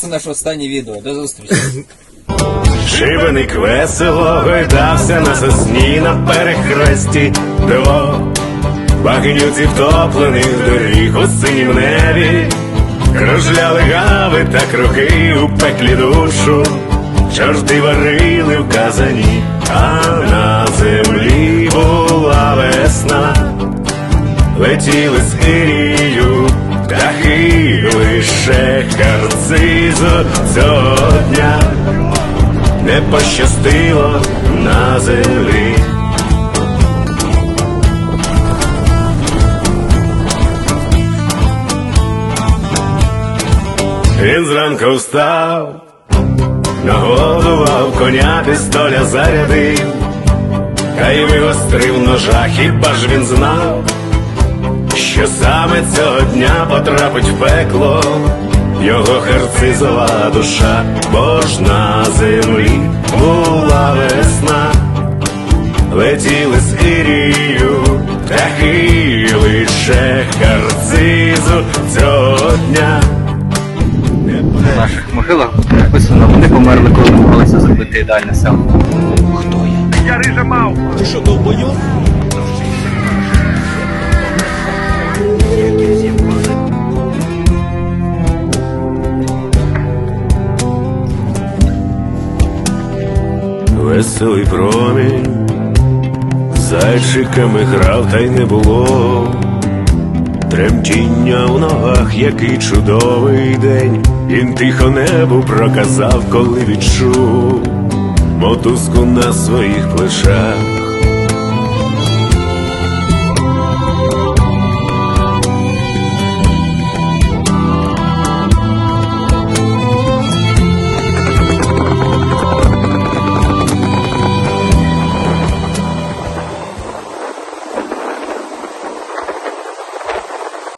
Це наше останнє відео. До зустрічі. Шибеник весело гойдався на сосні на перехресті дорог Багнюці втоплених доріг у синім небі Кружляли гави та круги у пеклі душу Чорти варили в казані, а на землі була весна Летіли з Ірію птахи лише харцизу цього дня. Не пощастило на землі. Він зранку встав, нагодував коня, пістоля зарядив, та й вигострив ножа, хіба ж він знав, що саме цього дня потрапить в пекло його харцизова душа, бо ж на землі була весна, летіли з Ірію, птахи лише харцизу цього дня. В наших могилах написано, вони померли, коли намагалися зробити ідеальне село. Веселий промінь, зайчиками грав, та й не було. Тремтіння в ногах, який чудовий день. Він тихо небу проказав, коли відчув мотузку на своїх плечах.